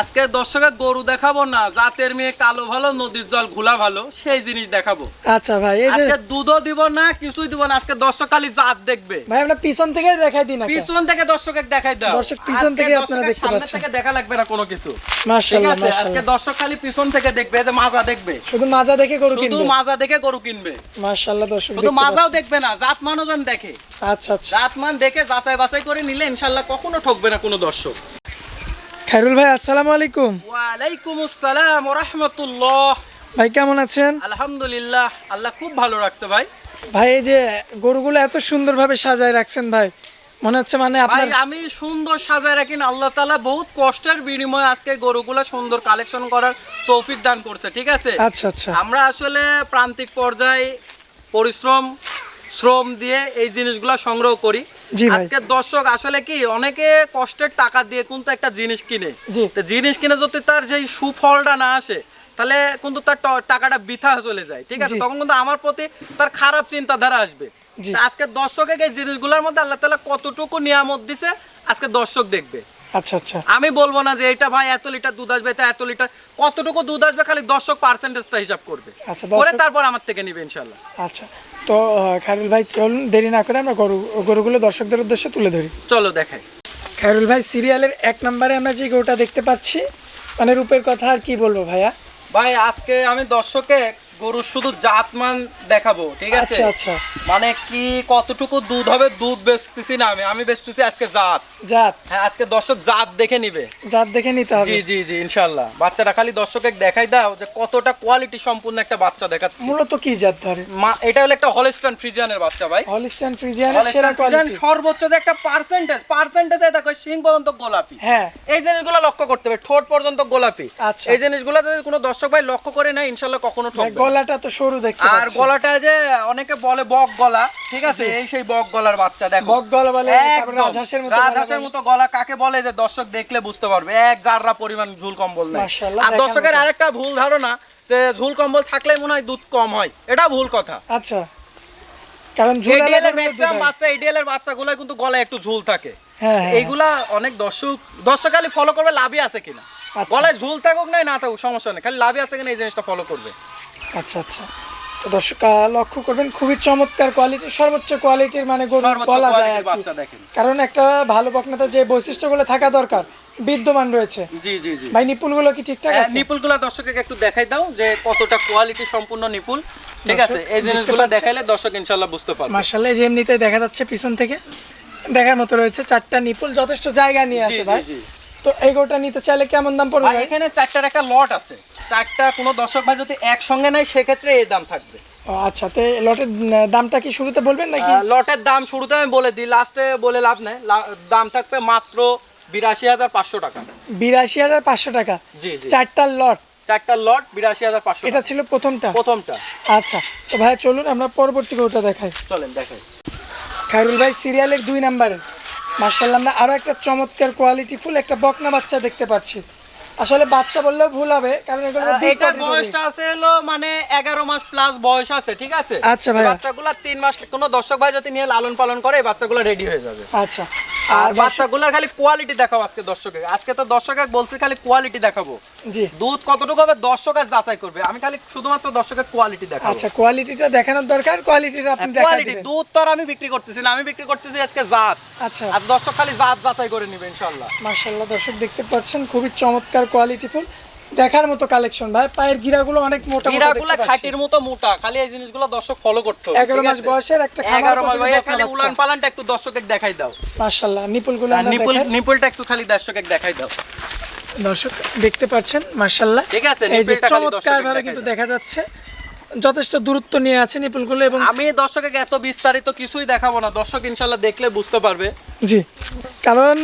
আজকে দর্শকের গরু দেখাবো না জাতের মেয়ে কালো ভালো নদীর জল ঘোলা ভালো সেই জিনিস দেখাবো। আচ্ছা ভাই এই যে আজকে দুধও দিব না কিছুই দিব না আজকে দর্শক খালি জাত দেখবে। ভাই আমরা পিছন থেকে দেখাই দিই না পিছন থেকে দর্শকের দেখাই দাও। দর্শক পিছন আজকে থেকে আপনারা দেখতে সামনে পাচ্ছেন। থেকে দেখা লাগবে না কোনো কিছু। ঠিক মাশাআল্লাহ আছে? আজকে মাশাআল্লাহ। দর্শক খালি পিছন থেকে দেখবে এই যে মাজা দেখবে। শুধু মাজা দেখে গরু শুধু কিনবে? মাজা দেখে গরু কিনবে। মাশাআল্লাহ দর্শক শুধু দেখতে মাজাও দেখবে না জাত মানুষজন দেখে। আচ্ছা আচ্ছা। জাত মান দেখে যাচাই বাছাই করে নিলে ইনশাল্লাহ কখনো ঠকবে না কোনো দর্শক। খায়রুল ভাই আসসালামু আলাইকুম। ওয়ালাইকুম আসসালাম ওয়া রাহমাতুল্লাহ। ভাই কেমন আছেন? আলহামদুলিল্লাহ আল্লাহ খুব ভালো রাখছে ভাই। ভাই এই যে গরুগুলো এত সুন্দরভাবে সাজায় রাখছেন ভাই মনে হচ্ছে মানে আপনার আমি সুন্দর সাজায় রাখি আল্লাহ তাআলা বহুত কষ্টের বিনিময়ে আজকে গরুগুলো সুন্দর কালেকশন করার তৌফিক দান করছে ঠিক আছে? আচ্ছা আচ্ছা। আমরা আসলে প্রান্তিক পর্যায়ে পরিশ্রম শ্রম দিয়ে এই জিনিসগুলো সংগ্রহ করি। আজকে দর্শক আসলে কি অনেকে কষ্টের টাকা দিয়ে কিন্তু একটা জিনিস কিনে। জিনিস কিনে যদি তার সেই সুফলটা না আসে তাহলে কিন্তু তার টাকাটা বৃথা চলে যায় ঠিক আছে? তখন কিন্তু আমার প্রতি তার খারাপ চিন্তাধারা আসবে। আজকে দর্শকে এই জিনিসগুলোর মধ্যে আল্লাহ তালা কতটুকু নিয়ামত দিছে আজকে দর্শক দেখবে। আচ্ছা আচ্ছা। আমি বলব না যে এটা ভাই এত লিটার দুধ আসবে এটা এত লিটার কতটুকু দুধ আসবে খালি দর্শক পার্সেন্টেজটা হিসাব করবে। আচ্ছা করে তারপর আমার থেকে নিবে ইনশাল্লাহ আচ্ছা। তো খায়রুল ভাই চলুন দেরি না করে আমরা গরু গরুগুলো দর্শকদের উদ্দেশ্যে তুলে ধরি। চলো দেখাই। খায়রুল ভাই সিরিয়ালের এক নম্বরে আমরা যে গরুটা দেখতে পাচ্ছি মানে রূপের কথা আর কি বলব ভাইয়া? ভাই আজকে আমি দর্শকে গরুর শুধু জাতমান দেখাবো ঠিক আছে? আচ্ছা আচ্ছা। মানে কি কতটুকু দুধ হবে দুধ বেচতেছি না আমি আমি বেচতেছি আজকে জাত। জাত? হ্যাঁ আজকে দর্শক জাত দেখে নিবে। জাত দেখে নিতে হবে। জি জি জি ইনশাল্লাহ বাচ্চাটা খালি দর্শকে দেখাই দাও যে কতটা কোয়ালিটি সম্পূর্ণ একটা বাচ্চা দেখাচ্ছে। মূলত কি জাত ধরে? এটা হলো একটা হলস্টান ফ্রিজিয়ানের বাচ্চা ভাই। হলিস্টান ফ্রিজিয়ানের সেরা কোয়ালিটি সর্বোচ্চ যে একটা পার্সেন্টেজ পার্সেন্টেজে দেখো সিং পর্যন্ত গোলাপি। হ্যাঁ। এই জিনিসগুলো লক্ষ্য করতে হবে ঠোঁট পর্যন্ত গোলাপি। আচ্ছা। এই জিনিসগুলো যদি কোনো দর্শক ভাই লক্ষ্য করে না ইনশাল্লাহ কখনো ঠকবে। গলাটা তো সরু দেখতে আর গলাটা যে অনেকে বলে বক গলা ঠিক আছে? এই সেই বক গলার বাচ্চা দেখো। বক গলা বলে রাজহাঁসের মতো রাজহাঁসের মতো গলা কাকে বলে যে দর্শক দেখলে বুঝতে পারবে? এক জাররা পরিমাণ ঝুল কম্বল নেই আর দর্শকের আরেকটা ভুল ধারণা যে ঝুল কম্বল থাকলে মনে হয় দুধ কম হয়। এটা ভুল কথা। আচ্ছা। কারণ এডিএল এর ম্যাক্সিমাম বাচ্চা এডিএল এর বাচ্চাগুলো কিন্তু গলায় একটু ঝুল থাকে। হ্যাঁ হ্যাঁ, এইগুলা অনেক দর্শক দর্শক খালি ফলো করবে লাভই আছে কিনা? আচ্ছা। গলায় ঝুল থাকুক নাই না থাকুক সমস্যা নেই। খালি লাভই আছে কিনা এই জিনিসটা ফলো করবে। আচ্ছা আচ্ছা। তো দর্শক লক্ষ্য করবেন খুবই চমৎকার কোয়ালিটি সর্বোচ্চ কোয়ালিটির মানে গরু বলা যায় আর কি। কারণ একটা ভালো বকনাতে যে বৈশিষ্ট্যগুলো থাকা দরকার বিদ্যমান রয়েছে। জি জি জি। ভাই নিপুলগুলো কি ঠিকঠাক আছে? নিপুলগুলো দর্শককে একটু দেখাই দাও যে কতটা কোয়ালিটি সম্পূর্ণ নিপুল। ঠিক আছে? এই জিনিসগুলো দেখাইলে দর্শক ইনশাল্লাহ বুঝতে পারবে। মার্শাল্লাহ যে এমনিতে দেখা যাচ্ছে পিছন থেকে দেখার মতো রয়েছে চারটা নিপুল যথেষ্ট জায়গা নিয়ে আছে ভাই। তো এই গোটা নিতে চাইলে কেমন দাম পড়বে ভাই এখানে চারটার একটা লট আছে। চারটা কোনো দর্শক ভাই যদি একসঙ্গে নেয় সেক্ষেত্রে এই দাম থাকবে। ও, আচ্ছা তো লটের দামটা কি শুরুতে বলবেন নাকি? লটের দাম শুরুতে আমি বলে দিই লাস্টে বলে লাভ নেই। দাম থাকবে মাত্র বিরাশি হাজার পাঁচশো টাকা। বিরাশি হাজার পাঁচশো টাকা? জি জি। চারটার লট চারটা লট বিরাশি হাজার পাঁচশো এটা ছিল প্রথমটা? প্রথমটা। আচ্ছা তো ভাই চলুন আমরা পরবর্তী গরুটা দেখাই। চলেন দেখাই। খায়রুল ভাই সিরিয়ালের দুই নাম্বারে মার্শাল্লাহ আমরা আরও একটা চমৎকার কোয়ালিটি ফুল একটা বকনা বাচ্চা দেখতে পাচ্ছি। আসলে বাচ্চা বললেও ভুল হবে কারণ এগুলো পাটির বয়সটা আছে হলো মানে এগারো মাস প্লাস বয়স আছে ঠিক আছে? আচ্ছা ভাই বাচ্চাগুলো তিন মাস কোনো দর্শক ভাই যদি নিয়ে লালন পালন করে বাচ্চাগুলো রেডি হয়ে যাবে। আচ্ছা। আর বাচ্চাগুলোর খালি কোয়ালিটি দেখাবো আজকে দর্শকে আজকে তো দর্শক বলছি খালি কোয়ালিটি দেখাবো। জি। দুধ কতটুকু হবে দর্শক আর যাচাই করবে। আমি খালি শুধুমাত্র দর্শকের কোয়ালিটি দেখাবো। আচ্ছা কোয়ালিটিটা দেখানোর দরকার কোয়ালিটিটা আপনি কোয়ালিটি দিবেন দুধ তো আর আমি বিক্রি করতেছি না আমি বিক্রি করতেছি আজকে জাত। আচ্ছা। আর দর্শক খালি জাত যাচাই করে নিবে ইনশাল্লাহ মার্শাল্লাহ দর্শক দেখতে পাচ্ছেন খুবই চমৎকার কোয়ালিটি ফুল। দেখার মতো কালেকশন ভাই। পায়ের গিরাগুলো অনেক মোটা হীরাগুলা খাটির মতো মোটা খালি এই জিনিসগুলো দর্শক ফলো করতে হবে এগারো ঠিক মাস বয়সের একটা এগারো মাস বয়সে খালি উলান পালানটা একটু দর্শকের দেখাই দাও। মার্শাল্লাহ নিপুলগুলো নিপুল নিপুলটা একটু খালি দর্শকের দেখাই দাও। দর্শক দেখতে পাচ্ছেন মার্শাল্লাহ ঠিক আছে এই যে চমৎকার ভাবে কিন্তু দেখা যাচ্ছে। যথেষ্ট দূরত্ব নিয়ে আছে নিপুলগুলো এবং আমি দর্শকে এত বিস্তারিত কিছুই দেখাবো না দর্শক ইনশাল্লাহ দেখলে বুঝতে পারবে। জি কারণ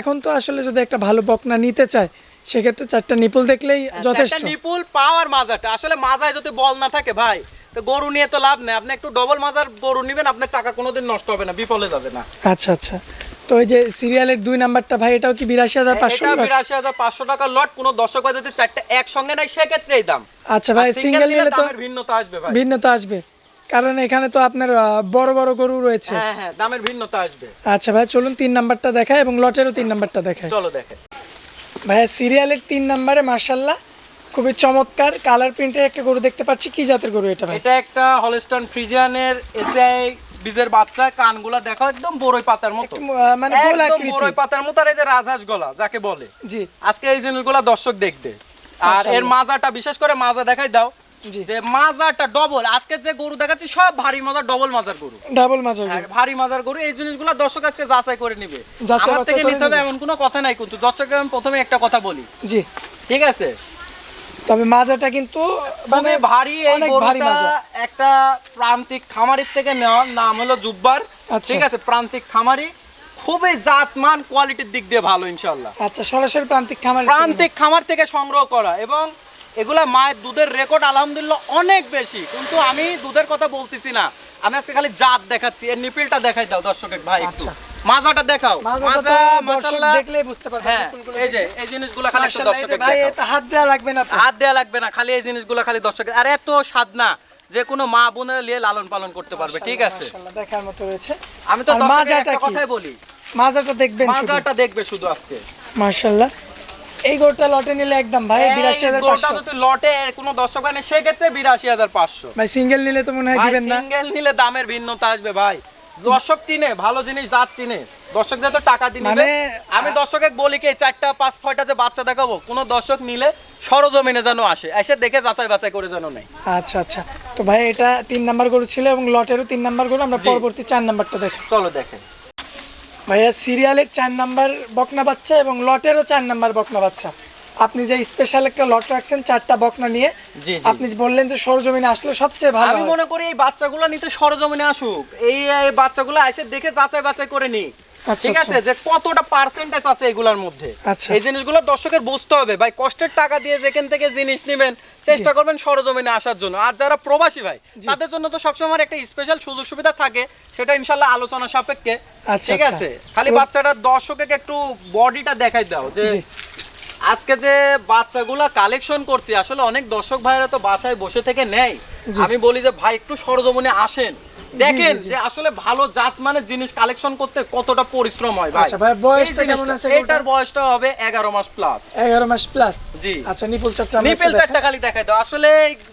এখন তো আসলে যদি একটা ভালো বকনা নিতে চায় সেক্ষেত্রে চারটা নিপুল দেখলেই যথেষ্ট। নিপুল পাওয়ার মাজাটা। আসলে মাজায় যদি বল না থাকে ভাই তো গরু নিয়ে তো লাভ নেই। আপনি একটু ডবল মাজার গরু নেবেন আপনার টাকা কোনোদিন নষ্ট হবে না বিফলে যাবে না। আচ্ছা আচ্ছা। তো এই যে সিরিয়ালের দুই নাম্বারটা ভাই এটাও কি বিরাশি হাজার পাঁচশো এটা বিরাশি হাজার পাঁচশো টাকা লট কোনো দর্শক যদি চারটে একসঙ্গে নেয় সেক্ষেত্রে এই দাম। আচ্ছা ভাই সিঙ্গেল নিলে তো ভিন্নতা আসবে ভাই। ভিন্নতা আসবে। কারণ এখানে তো আপনার বড় বড় গরু রয়েছে। হ্যাঁ হ্যাঁ দামের ভিন্নতা আসবে। আচ্ছা ভাই চলুন তিন নাম্বারটা দেখায় এবং লটেরও তিন নাম্বারটা দেখায় চলো দেখে। ভাইয়া সিরিয়ালের তিন নাম্বারে মার্শাল্লাহ খুবই চমৎকার কালার প্রিন্টের একটা গরু দেখতে পাচ্ছি। কি জাতের গরু এটা ভাই? এটা একটা হলস্টন ফ্রিজিয়ানের এসআই বীজের বাচ্চা কানগুলা দেখো একদম বড়ই পাতার মতো। মানে গোল আকৃতি বড়ই পাতার মতো আর এই যে রাজহাঁস গলা যাকে বলে। জি। আজকে এই জিনিসগুলা দর্শক দেখবে। আর এর মাজাটা বিশেষ করে মাজা দেখাই দাও যে মাজাটা ডবল আজকে যে গরু দেখাচ্ছি সব ভারী মাজার ডবল মাজার গরু। ডাবল মাজার গরু। ভারী মাজার গরু। এই জিনিসগুলো দর্শক আজকে যাচাই করে নিবে। আমার থেকে নিতে হবে এমন কোনো কথা নাই কিন্তু। দর্শককে আমি প্রথমে একটা কথা বলি। জি। ঠিক আছে? তবে মাজাটা কিন্তু মানে ভারী এই গরুটা একটা প্রান্তিক খামারির থেকে নেওয়া নাম হলো জুব্বার। আচ্ছা। ঠিক আছে? প্রান্তিক খামারি। খুবই জাতমান কোয়ালিটির দিক দিয়ে ভালো ইনশাল্লাহ আচ্ছা সরাসরি প্রান্তিক খামার প্রান্তিক খামার থেকে সংগ্রহ করা এবং এগুলা মায়ের দুধের রেকর্ড আলহামদুলিল্লাহ অনেক বেশি। কিন্তু আমি দুধের কথা বলতেছি না। আমি আজকে খালি জাত দেখাচ্ছি। এর নিপিলটা দেখাই দাও দর্শকের ভাই একটু। আচ্ছা। মাজাটা দেখাও। মাজা মাশাআল্লাহ। দেখলেই বুঝতে পারবে হ্যাঁ এই যে এই জিনিসগুলো খালি একটু দর্শকের ভাই এটা হাত দেওয়া লাগবে না হাত দেওয়া লাগবে না খালি এই জিনিসগুলো খালি দর্শকের আর এত স্বাদ না যে কোনো মা বোনেরা নিয়ে লালন পালন করতে পারবে ঠিক আছে? দেখার মতো রয়েছে। আমি তো দর্শকের মাজাটা একটা কথাই বলি। মাজাটা দেখবেন মাজাটা দেখবে শুধু আজকে। মাশাআল্লাহ এই গরুটা লটে নিলে একদম ভাই বিরাশি হাজার পাঁচশো। লটে কোনো দর্শক আনে সেক্ষেত্রে বিরাশি হাজার পাঁচশো। ভাই সিঙ্গেল নিলে তো মনে হয় দিবেন না। সিঙ্গেল নিলে দামের ভিন্নতা আসবে ভাই। দর্শক চিনে ভালো জিনিস জাত চিনে। দর্শকদের তো টাকা দিয়ে নিবে। মানে- আমি দর্শকে বলি কি চারটা পাঁচ ছয়টা যে বাচ্চা দেখাবো কোনো দর্শক নিলে সরজমিনে যেন আসে। এসে দেখে যাচাই বাছাই করে যেন নেই আচ্ছা আচ্ছা। তো ভাই এটা তিন নাম্বার গরু ছিল এবং লটেরও তিন নাম্বার গরু আমরা পরবর্তী চার নাম্বারটা দেখি চলো দেখেন ভাইয়া সিরিয়ালের চার নাম্বার বকনা বাচ্চা এবং লটেরও চার নাম্বার বকনা বাচ্চা। আপনি যে স্পেশাল একটা লট রাখছেন চারটা বকনা নিয়ে। আপনি বললেন যে সরজমিনে আসলে সবচেয়ে ভালো আমি মনে করি এই বাচ্চাগুলো নিতে সরজমিনে আসুক। এই বাচ্চাগুলো এসে দেখে যাচাই বাছাই করে নি আচ্ছা, ঠিক আছে? যে কতটা পার্সেন্টেজ আছে এগুলোর মধ্যে। আচ্ছা। এই জিনিসগুলো দর্শকের বুঝতে হবে। ভাই কষ্টের টাকা দিয়ে যেখান থেকে জিনিস নেবেন চেষ্টা করবেন সরজমিনে আসার জন্য। আর যারা প্রবাসী ভাই তাদের জন্য তো সবসময় একটা স্পেশাল সুযোগ সুবিধা থাকে সেটা ইনশাল্লাহ আলোচনা সাপেক্ষে। আচ্ছা, ঠিক আচ্ছা। আছে? খালি বাচ্চাটা দর্শককে একটু বডিটা দেখাই দাও যে আজকে যে বাচ্চাগুলা কালেকশন করছি আসলে অনেক দর্শক ভাইরা তো বাসায় বসে থেকে নেয়। আমি বলি যে ভাই একটু সরজমিনে আসেন। দেখেন। যে আসলে ভালো জাত মানের জিনিস কালেকশন করতে কতটা পরিশ্রম হয় ভাই। আচ্ছা ভাই, বয়সটা কেমন আছে এটার বয়সটা হবে এগারো মাস প্লাস এগারো মাস প্লাস জি। আচ্ছা নিপুল চারটা নিপেল চারটা খালি দেখাই দাও। আসলে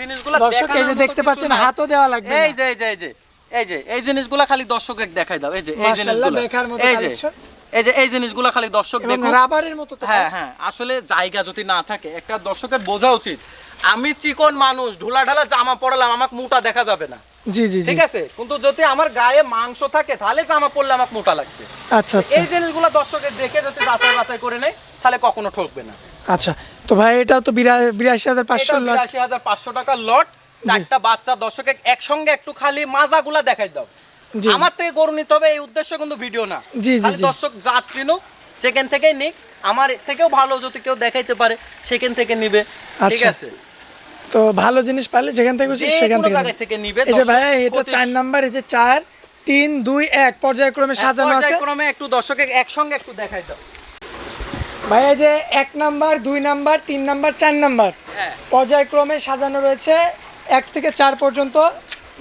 জিনিসগুলো দর্শক এই যে দেখতে পাচ্ছেন হাতও দেওয়া লাগবে এই। যে এই যে এই যে এই যে এই জিনিসগুলো খালি দর্শক দেখাই দাও। এই যে এই জিনিসগুলো। দেখার মতো collection। এই যে এই জিনিসগুলো খালি দর্শক দেখুক। রাবারের মতো হ্যাঁ হ্যাঁ আসলে জায়গা যদি না থাকে একটা দর্শকের বোঝা উচিত। আমি চিকন মানুষ ঢোলা ঢালা জামা পরলাম আমাকে মোটা দেখা যাবে না। জি জি ঠিক আছে? কিন্তু যদি আমার গায়ে মাংস থাকে তাহলে জামা পরলে আমাকে মোটা লাগবে। আচ্ছা আচ্ছা। এই জিনিসগুলো দর্শকের দেখে যদি যাচাই বাছাই করে নেয় তাহলে কখনো ঠকবে না। আচ্ছা তো ভাই এটাও তো বিরাশি হাজার পাঁচশো বিরাশি হাজার পাঁচশো টাকার লট। চারটা বাচ্চা দর্শকে একসঙ্গে একটু খালি মাজাগুলা দেখাই দাও। আমার থেকে গরু নিতে হবে এই উদ্দেশ্য কিন্তু ভিডিও না। জি, জি, দর্শক জাত চিনুক যেখান থেকেই নিক আমার থেকেও ভালো যদি কেউ দেখাইতে পারে সেখান থেকে নিবে। ঠিক আচ্ছা। আছে? তো ভালো জিনিস পাইলে যেখান থেকে খুশি সেখান থেকে নিবে এই যে ভাই এটা চার নাম্বার এই যে চার তিন দুই এক পর্যায়ক্রমে সাজানো আছে। পর্যায়ক্রমে একটু দর্শকে একসঙ্গে একটু দেখাই দাও। ভাই এই যে এক নাম্বার দুই নাম্বার তিন নাম্বার চার নাম্বার। হ্যাঁ। পর্যায়ক্রমে সাজানো রয়েছে এক থেকে চার পর্যন্ত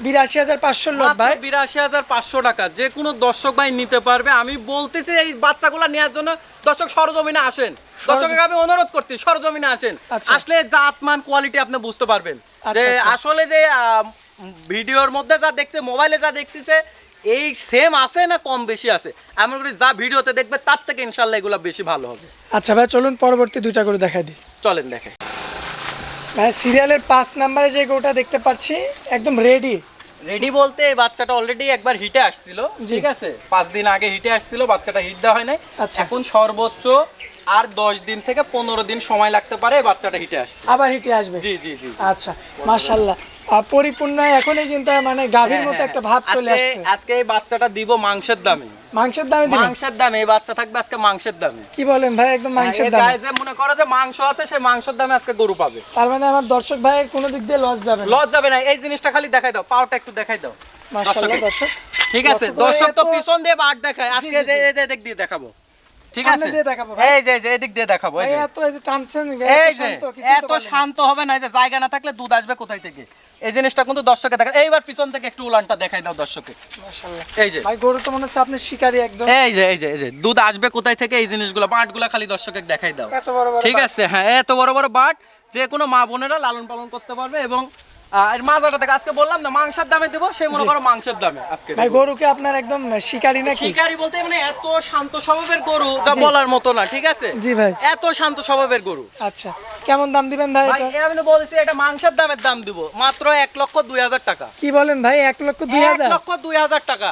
বিরাশি হাজার পাঁচশো লোক ভাই বিরাশি হাজার পাঁচশো টাকা। যে কোনো দর্শক ভাই নিতে পারবে। আমি বলতেছি এই বাচ্চাগুলো নেওয়ার জন্য দর্শক সরজমিনে আসেন। দর্শককে আমি অনুরোধ করছি সরজমিনে আসেন। আচ্ছা। আসলে জাতমান কোয়ালিটি আপনি বুঝতে পারবেন। আচ্ছা, যে আচ্ছা। আসলে যে ভিডিওর মধ্যে যা দেখছে মোবাইলে যা দেখতেছে এই সেম আছে না কম বেশি আছে? এমন করে যা ভিডিওতে দেখবে তার থেকে ইনশাল্লাহ এগুলো বেশি ভালো হবে। আচ্ছা ভাই চলুন পরবর্তী দুইটা করে দেখাই দিই। চলেন দেখে ভাই সিরিয়ালের পাঁচ নাম্বারে যে গোটা দেখতে পাচ্ছি একদম রেডি রেডি বলতে এই বাচ্চাটা অলরেডি একবার হিটে আসছিল ঠিক আছে? পাঁচ দিন আগে হিটে আসছিল বাচ্চাটা হিট দেওয়া হয় নাই। আচ্ছা। এখন সর্বোচ্চ আর দশ দিন থেকে পনেরো দিন সময় লাগতে পারে বাচ্চাটা হিটে আসছে আবার হিটে আসবে? জি জি জি। আচ্ছা মাশাল্লাহ আহ, পরিপূর্ণ এখনই কিন্তু মানে গাভীর মতো একটা ভাব চলে হ্যাঁ, আসছে। আজকে এই বাচ্চাটা দিব মাংসের দামে। মাংসের দামে দিবেন? মাংসের দামে এই বাচ্চা থাকবে আজকে মাংসের দামে। কি বলেন ভাই একদম মাংসের হ্যাঁ, দামে? যে মনে করো যে মাংস আছে সেই মাংসের দামে আজকে গরু পাবে। তার মানে আমার দর্শক ভাইয়ের কোনো দিক দিয়ে লস যাবে লস যাবে না এই জিনিসটা খালি দেখাই দাও পাওয়ারটা একটু দেখাই দাও। মাশাআল্লাহ দর্শক। ঠিক আছে দর্শক তো এত- পিছন দিয়ে বার দেখায়। আজকে। যে দিয়ে দেখাবো। ঠিক আছে? দিয়ে দেখাবো এই যে যে এদিক দিয়ে দেখাবো এই এত এই যে টানছেন এই যে শান্ত, এত শান্ত হবে না এই যে জায়গা না থাকলে দুধ আসবে কোথায় থেকে? এই জিনিসটা কিন্তু দর্শকে দেখা এইবার পিছন থেকে একটু উলানটা দেখাই দাও দর্শকে। মাশাআল্লাহ। এই যে। ভাই গরু তো মনে হচ্ছে আপনি শিকারি একদম। এই যে এই যে এই যে। দুধ আসবে কোথায় থেকে এই জিনিসগুলো? বাটগুলো খালি দর্শকে দেখাই দাও। এত বড় বড় ঠিক আছে হ্যাঁ এত বড় বড় বাট যে কোনো মা বোনেরা লালন পালন করতে পারবে এবং আহ, এর মাজাটা থেকে আজকে বললাম না মাংসের দামে দেবো সেই মনে করো মাংসের দামে আজকে। ভাই গরুকে আপনার একদম শিকারি নাকি? শিকারি বলতে মানে এত শান্ত স্বভাবের গরু যা বলার মতো না ঠিক আছে? জি ভাই। এত শান্ত স্বভাবের গরু। আচ্ছা কেমন দাম দিবেন ভাই এটা? আমি তো বলছি এটা মাংসের দামের দাম দিব মাত্র এক লক্ষ দুই হাজার টাকা। কি বলেন ভাই এক লক্ষ দুই হাজার? লক্ষ দুই হাজার টাকা।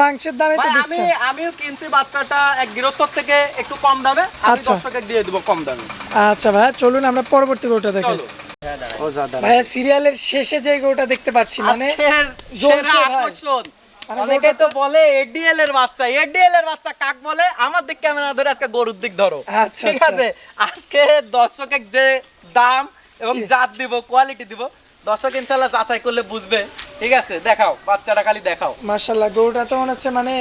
মাংসের দামে তো আমি আমিও কিনছি বাচ্চাটা এক গৃহস্থর থেকে একটু কম দামে আমি আচ্ছা। দিয়ে দিব কম দামে। আচ্ছা ভাই চলুন আমরা পরবর্তী গরুটা দেখি। ভাইয়া সিরিয়ালের শেষে যে দেখতে পাচ্ছি মানে। আকর্ষণ। মানে অনেকে গরুটা তো তো- বলে এডিএল এর বাচ্চা এডিএল এর বাচ্চা কাক বলে? আমার দিক ক্যামেরা ধরে আজকে গরুর দিক ধরো। আচ্ছা, ঠিক আচ্ছা। আছে? আজকে দর্শকের যে দাম এবং জাত দিব কোয়ালিটি দিব দর্শক ইনশাল্লাহ যাচাই করলে বুঝবে। ঠিক আছে? দেখাও বাচ্চাটা খালি দেখাও। গরুটা তো মনে হচ্ছে মানে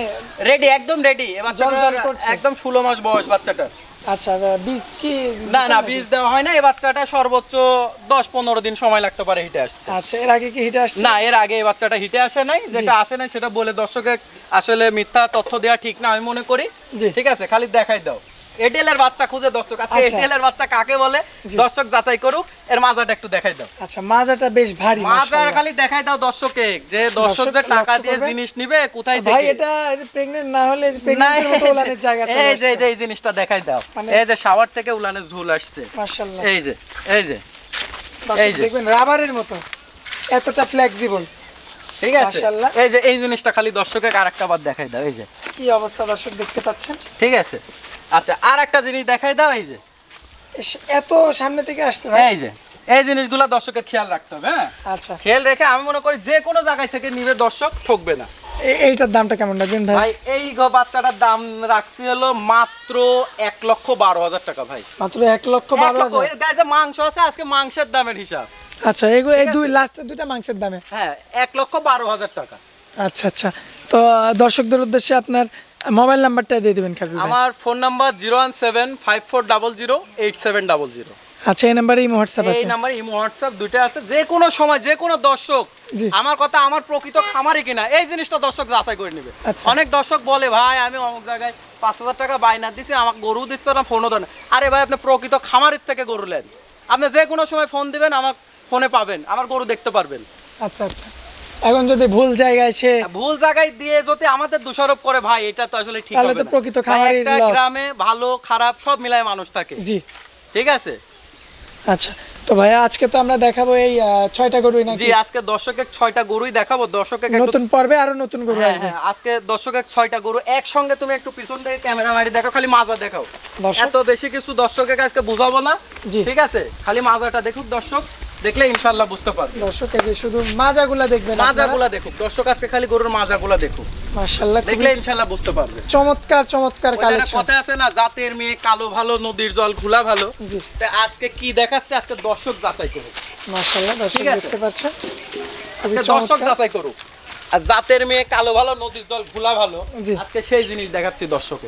রেডি একদম রেডি এবার। একদম ষোলো মাস বয়স বাচ্চাটা আচ্ছা বীজ কি না না? বীজ দেওয়া হয় না এই বাচ্চাটা সর্বোচ্চ দশ পনেরো দিন সময় লাগতে পারে হিটে আসতে আচ্ছা এর আগে কি হিটে আসছে না এর আগে এই বাচ্চাটা হিটে আসে নাই যেটা আসে নাই সেটা বলে দর্শকে আসলে মিথ্যা তথ্য দেওয়া ঠিক না আমি মনে করি। ঠিক আছে খালি দেখাই দাও এডিএল এর বাচ্চা খুঁজে দর্শক আজকে আচ্ছা। এডিএল এর বাচ্চা কাকে বলে? দর্শক যাচাই করুক এর মাজাটা একটু দেখাই দাও। আচ্ছা মাজাটা বেশ ভারী মাজা মাশাআল্লাহ। খালি দেখাই দাও দর্শকে যে দর্শক যে টাকা দিয়ে জিনিস নিবে কোথায় ভাই এটা প্রেগনেন্ট না হলে না, প্রেগনেন্টের মতো যে- জায়গা এই যে এই জিনিসটা দেখাই দাও। মানে- এই যে শাওয়ার থেকে উলানের ঝুল আসছে। মাশাআল্লাহ। এই যে এই যে এই যে। দেখবেন রাবারের মতো। এতটা ফ্লেক্সিবল ঠিক আছে? এই যে এই জিনিসটা খালি দর্শকের আরেকটা বার দেখাই দাও এই যে। কি অবস্থা দর্শক দেখতে পাচ্ছেন? ঠিক আছে? আচ্ছা আর একটা জিনিস দেখাই দাও এই যে। এত সামনে থেকে আসছে এই যে এই জিনিসগুলো দর্শকের খেয়াল রাখতে হবে হ্যাঁ? আচ্ছা। খেয়াল রেখে আমি মনে করি যে কোনো জায়গায় থেকে নিবে দর্শক ঠকবে না। এইটার দামটা কেমন রাখবেন ভাই? ভাই এই গো- বাচ্চাটার দাম রাখছি হলো মাত্র এক লক্ষ বারো হাজার টাকা ভাই। মাত্র এক লক্ষ বারো হাজার। এর গায়ে যে মাংস আছে আজকে মাংসের দামের হিসাব। আচ্ছা এগুলো এই দুই লাস্টের দুইটা মাংসের দামে? হ্যাঁ এক লক্ষ বারো হাজার টাকা। আচ্ছা আচ্ছা। তো দর্শকদের উদ্দেশ্যে আপনার মোবাইল নাম্বারটা দিয়ে দিবেন ভাই আমার phone number zero one seven five four double zero eight seven double zero. আচ্ছা এই নাম্বারে ইমো হোয়াটসঅ্যাপ এই আছে। নাম্বার ইমো হোয়াটসঅ্যাপ দুইটা আছে। যে কোনো সময় যে কোনো দর্শক আমার কথা আমার প্রকৃত খামারি কিনা এই জিনিসটা দর্শক যাচাই করে নেবে। আচ্ছা। অনেক দর্শক বলে ভাই আমি অমুক জায়গায় পাঁচ হাজার টাকা বায়না দিছি আমাকে গরু দিচ্ছে না ফোনও দেন আরে ভাই আপনি প্রকৃত খামারের থেকে গরু নেন। আপনি যে কোনো সময় ফোন দিবেন আমার ফোনে পাবেন আমার গরু দেখতে পারবেন। আচ্ছা আচ্ছা। এখন যদি ভুল জায়গায় সে ভুল জায়গায় দিয়ে যদি আমাদের দোষারোপ করে ভাই এটা তো আসলে ঠিক তাহলে তো। প্রকৃত ভাই, একটা গ্রামে ভালো খারাপ সব মিলায় মানুষ থাকে। জি। ঠিক আছে? আচ্ছা তো ভাইয়া আজকে তো আমরা দেখাবো এই ছয়টা গরুই নাকি? জি আজকে দর্শকের ছয়টা গরুই দেখাবো দর্শকের নতুন পর্বে আরও নতুন গরু হ্যাঁ, আসবে। হ্যাঁ, আজকে দর্শকের ছয়টা গরু একসঙ্গে তুমি একটু পিছন থেকে ক্যামেরা মারি দেখো খালি মাজা দেখাও। এত বেশি কিছু দর্শকের আজকে বুঝাবো না। জি। ঠিক আছে? খালি মাজাটা দেখুক দর্শক। দেখলে ইনশাল্লাহ বুঝতে পারবে। দর্শক এই যে শুধু মাজাগুলা দেখবেন মাজাগুলা দেখুক। দর্শক আজকে খালি গরুর মাজাগুলা দেখুক। মাশাআল্লাহ দেখলে ইনশাল্লাহ বুঝতে পারবে। চমৎকার চমৎকার কালেকশন কথা আছে না জাতের মেয়ে কালো ভালো নদীর জল খোলা ভালো। আজকে কি দেখাচ্ছে? আজকে দর্শক যাচাই করুক। মাশাআল্লাহ দর্শক দেখতে পাচ্ছেন। আজকে দর্শক যাচাই করুক। আর জাতের মেয়ে কালো ভালো নদীর জল খোলা ভালো। আজকে সেই জিনিস দেখাচ্ছি দর্শকে